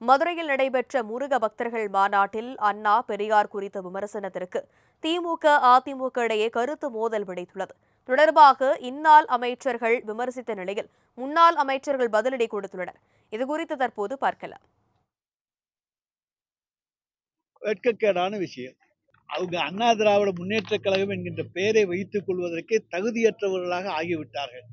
மதுரையில் நடைபெற்ற முருக பக்தர்கள் மாநாட்டில் அண்ணா பெரியார் குறித்த விமர்சனத்திற்கு திமுக அதிமுக இடையே கருத்து மோதல் வெடித்துள்ளது. தொடர்பாக இந்நாள் அமைச்சர்கள் விமர்சித்த நிலையில் முன்னாள் அமைச்சர்கள் பதிலடி கொடுத்துள்ளனர். இதுகுறித்து தற்போது பார்க்கலாம். வெட்கக்கேடான விஷயம். அவங்க அண்ணா திராவிட முன்னேற்ற கழகம் என்கின்ற பெயரை வைத்துக் கொள்வதற்கே தகுதியற்றவர்களாக ஆகிவிட்டார்கள்.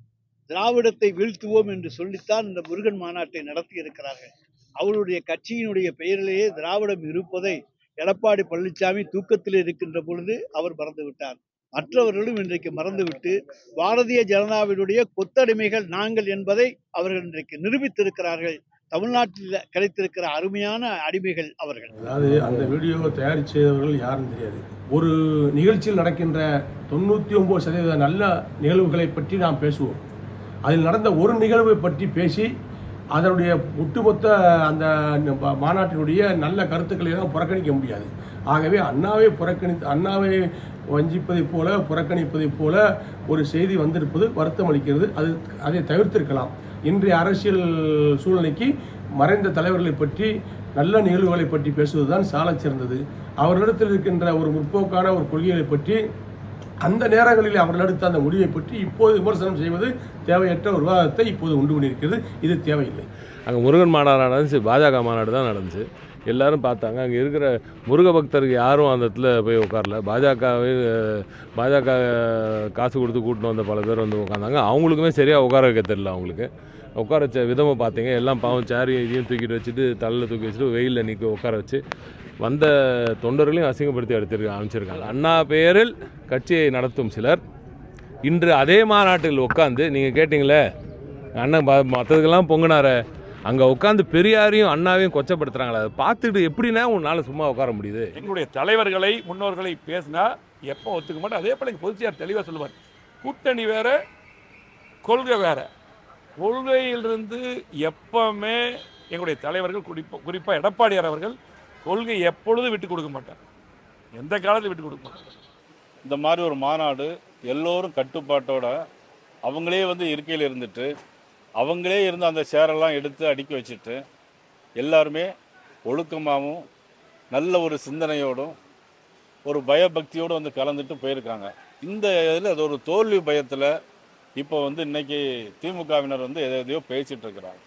திராவிடத்தை வீழ்த்துவோம் என்று சொல்லித்தான் இந்த முருகன் மாநாட்டை நடத்தி இருக்கிறார்கள். அவருடைய கட்சியினுடைய பெயரிலேயே திராவிடம் இருப்பதை எடப்பாடி பழனிசாமி தூக்கத்தில் இருக்கின்ற பொழுது அவர் மறந்துவிட்டார். மற்றவர்களும் இன்றைக்கு மறந்துவிட்டு பாரதிய ஜனதாவினுடைய கொத்தடிமைகள் நாங்கள் என்பதை அவர்கள் இன்றைக்கு நிரூபித்திருக்கிறார்கள். தமிழ்நாட்டில் கிடைத்திருக்கிற அருமையான அடிமைகள் அவர்கள். அதாவது அந்த வீடியோவை தயார் செய்தவர்கள் யாரும் தெரியாது. ஒரு நிகழ்ச்சியில் நடக்கின்ற தொண்ணூற்றி ஒம்பது சதவீத நல்ல நிகழ்வுகளை பற்றி நாம் பேசுவோம். அதில் நடந்த ஒரு நிகழ்வை பற்றி பேசி அதனுடைய ஒட்டுமொத்த அந்த மாநாட்டினுடைய நல்ல கருத்துக்களை எல்லாம் புறக்கணிக்க முடியாது. ஆகவே அண்ணாவை புறக்கணி அண்ணாவை வஞ்சிப்பதைப் போல புறக்கணிப்பதைப் போல ஒரு செய்தி வந்திருப்பது வருத்தம் அளிக்கிறது. அது அதை தவிர்த்திருக்கலாம். இன்றைய அரசியல் சூழ்நிலைக்கு மறைந்த தலைவர்களை பற்றி நல்ல நிகழ்வுகளை பற்றி பேசுவதுதான் சாலச் சிறந்தது அவர்களிடத்தில் இருக்கின்ற ஒரு முற்போக்கான ஒரு கொள்கைகளை பற்றி அந்த நேரங்களில் அவர்கள் எடுத்த அந்த முடிவை பற்றி இப்போது விமர்சனம் செய்வது தேவையற்ற ஒரு விவாதத்தை இப்போது உண்டு பண்ணியிருக்கிறது. இது தேவையில்லை. அங்கே முருகன் மாநாடு நடந்துச்சு பாஜக மாநாடு தான் நடந்துச்சு. எல்லாரும் பார்த்தாங்க. அங்கே இருக்கிற முருக பக்தருக்கு யாரும் அந்த இடத்துல போய் உட்காரல. பாஜகவே பாஜக காசு கொடுத்து கூட்டின்னு வந்த பல பேர் வந்து உட்காந்தாங்க அவங்களுக்குமே சரியாக உட்கார வைக்க தெரியல அவங்களுக்கு. உட்கார வச்ச விதமாக பார்த்தீங்க. எல்லாம் பாவம் சேரையும் இதையும் தூக்கிட்டு வச்சுட்டு தலையில் தூக்கி வச்சுட்டு வெயிலில் நிற்க உட்கார வச்சு வந்த தொண்டர்களையும் அசிங்கப்படுத்தி எடுத்துருக்க அமைச்சிருக்காங்க அண்ணா பெயரில் கட்சியை நடத்தும் சிலர் இன்று அதே மாநாட்டில் உட்காந்து நீங்கள் கேட்டிங்களே அண்ணன் மற்றதுக்கெல்லாம் பொங்குனாரே அங்கே உட்காந்து பெரியாரையும் அண்ணாவையும் கொச்சப்படுத்துறாங்களே அதை பார்த்துட்டு எப்படின்னா உன்னால் சும்மா உட்கார முடியுது? எங்களுடைய தலைவர்களை முன்னோர்களை பேசினா எப்போ ஒத்துக்க மாட்டோம் அதே போல் எங்கள் பொதுச்சியார் தெளிவாக சொல்லுவார் கூட்டணி வேற கொள்கை வேற. கொள்கையிலிருந்து எப்பவுமே எங்களுடைய தலைவர்கள் குறிப்பாக குறிப்பாக எடப்பாடியார் அவர்கள் கொள்கை எப்பொழுதும் விட்டு கொடுக்க மாட்டார். எந்த காலத்தில் விட்டு கொடுக்க மாட்டார். இந்த மாதிரி ஒரு மாநாடு எல்லோரும் கட்டுப்பாட்டோட அவங்களே வந்து இருக்கையில் இருந்துட்டு அவங்களே இருந்து அந்த சேரெல்லாம் எடுத்து அடுக்கி வச்சுட்டு எல்லாருமே ஒழுக்கமாகவும் நல்ல ஒரு சிந்தனையோடும் ஒரு பயபக்தியோடு வந்து கலந்துட்டு போயிருக்காங்க. இந்த இதில் அது ஒரு தோல்வி பயத்தில் இப்போ வந்து இன்னைக்கு திமுகவினர் வந்து எதை எதையோ பேசிகிட்டு இருக்கிறாங்க.